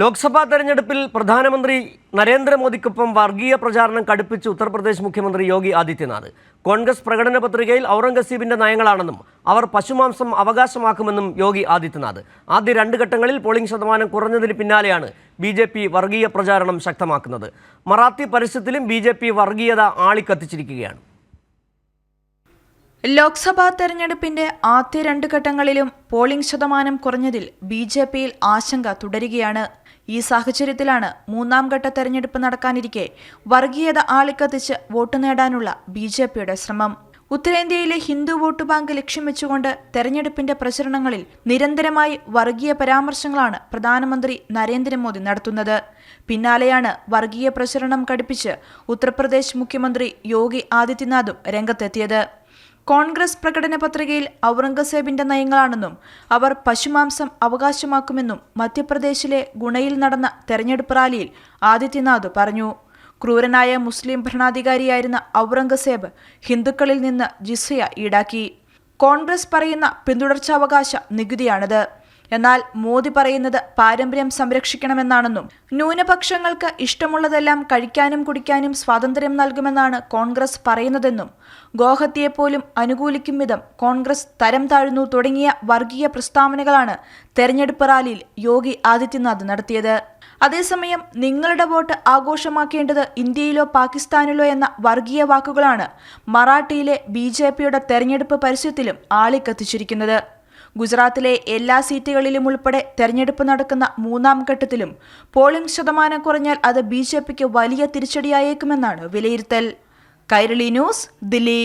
ലോക്സഭാ തെരഞ്ഞെടുപ്പിൽ പ്രധാനമന്ത്രി നരേന്ദ്രമോദിക്കൊപ്പം വർഗീയ പ്രചാരണം കടുപ്പിച്ച് ഉത്തർപ്രദേശ് മുഖ്യമന്ത്രി യോഗി ആദിത്യനാഥ്. കോൺഗ്രസ് പ്രകടന പത്രികയിൽ ഔറംഗസീബിന്റെ നയങ്ങളാണെന്നും അവർ പശുമാംസം അവകാശമാക്കുമെന്നും യോഗി ആദിത്യനാഥ്. ആദ്യ രണ്ട് ഘട്ടങ്ങളിൽ പോളിംഗ് ശതമാനം കുറഞ്ഞതിന് പിന്നാലെയാണ് ബി ജെ പി വർഗീയ പ്രചാരണം ശക്തമാക്കുന്നത്. മറാത്തി പരസ്യത്തിലും ബി ജെ പി വർഗീയത ആളിക്കത്തിച്ചിരിക്കുകയാണ്. ലോക്സഭാ തെരഞ്ഞെടുപ്പിന്റെ ആദ്യ രണ്ട് ഘട്ടങ്ങളിലും പോളിംഗ് ശതമാനം കുറഞ്ഞതിൽ ബി ജെ പിയിൽ ആശങ്ക തുടരുകയാണ് ഈ സാഹചര്യത്തിലാണ് മൂന്നാം ഘട്ട തെരഞ്ഞെടുപ്പ് നടക്കാനിരിക്കെ വർഗീയത ആളിക്കത്തിച്ച് വോട്ട് നേടാനുള്ള ബി ശ്രമം. ഉത്തരേന്ത്യയിലെ ഹിന്ദു വോട്ട് ബാങ്ക് ലക്ഷ്യം വെച്ചുകൊണ്ട് തെരഞ്ഞെടുപ്പിന്റെ പ്രചരണങ്ങളിൽ നിരന്തരമായി വർഗീയ പരാമർശങ്ങളാണ് പ്രധാനമന്ത്രി നരേന്ദ്രമോദി നടത്തുന്നത്. പിന്നാലെയാണ് വർഗീയ പ്രചരണം കടുപ്പിച്ച് ഉത്തർപ്രദേശ് മുഖ്യമന്ത്രി യോഗി ആദിത്യനാഥും രംഗത്തെത്തിയത്. കോൺഗ്രസ് പ്രകടന പത്രികയിൽ ഔറംഗസേബിന്റെ നയങ്ങളാണെന്നും അവർ പശുമാംസം അവകാശമാക്കുമെന്നും മധ്യപ്രദേശിലെ ഗുണയിൽ നടന്ന തെരഞ്ഞെടുപ്പ് റാലിയിൽ ആദിത്യനാഥ് പറഞ്ഞു. ക്രൂരനായ മുസ്ലിം ഭരണാധികാരിയായിരുന്ന ഔറംഗസേബ് ഹിന്ദുക്കളിൽ നിന്ന് ജിസ്സയ ഈടാക്കി. കോൺഗ്രസ് പറയുന്ന പിന്തുടർച്ചാവകാശ നികുതിയാണിത്. എന്നാൽ മോദി പറയുന്നത് പാരമ്പര്യം സംരക്ഷിക്കണമെന്നാണെന്നും ന്യൂനപക്ഷങ്ങൾക്ക് ഇഷ്ടമുള്ളതെല്ലാം കഴിക്കാനും കുടിക്കാനും സ്വാതന്ത്ര്യം നൽകുമെന്നാണ് കോൺഗ്രസ് പറയുന്നതെന്നും ഗോഹത്യയെപ്പോലും അനുകൂലിക്കും വിധം കോൺഗ്രസ് തരം താഴ്ന്നു തുടങ്ങിയ വർഗീയ പ്രസ്താവനകളാണ് തെരഞ്ഞെടുപ്പ് റാലിയിൽ യോഗി ആദിത്യനാഥ് നടത്തിയത്. അതേസമയം നിങ്ങളുടെ വോട്ട് ആഘോഷമാക്കേണ്ടത് ഇന്ത്യയിലോ പാകിസ്ഥാനിലോ എന്ന വർഗീയ വാക്കുകളാണ് മറാഠിയിലെ ബി ജെ പിയുടെ തെരഞ്ഞെടുപ്പ് പരസ്യത്തിലും ആളിക്കത്തിച്ചിരിക്കുന്നത്. ഗുജറാത്തിലെ എല്ലാ സീറ്റുകളിലും ഉൾപ്പെടെ തെരഞ്ഞെടുപ്പ് നടക്കുന്ന മൂന്നാം ഘട്ടത്തിലും പോളിംഗ് ശതമാനം കുറഞ്ഞാൽ അത് ബി വലിയ തിരിച്ചടിയായേക്കുമെന്നാണ് വിലയിരുത്തൽ. കൈരളി ന്യൂസ് ദില്ലി.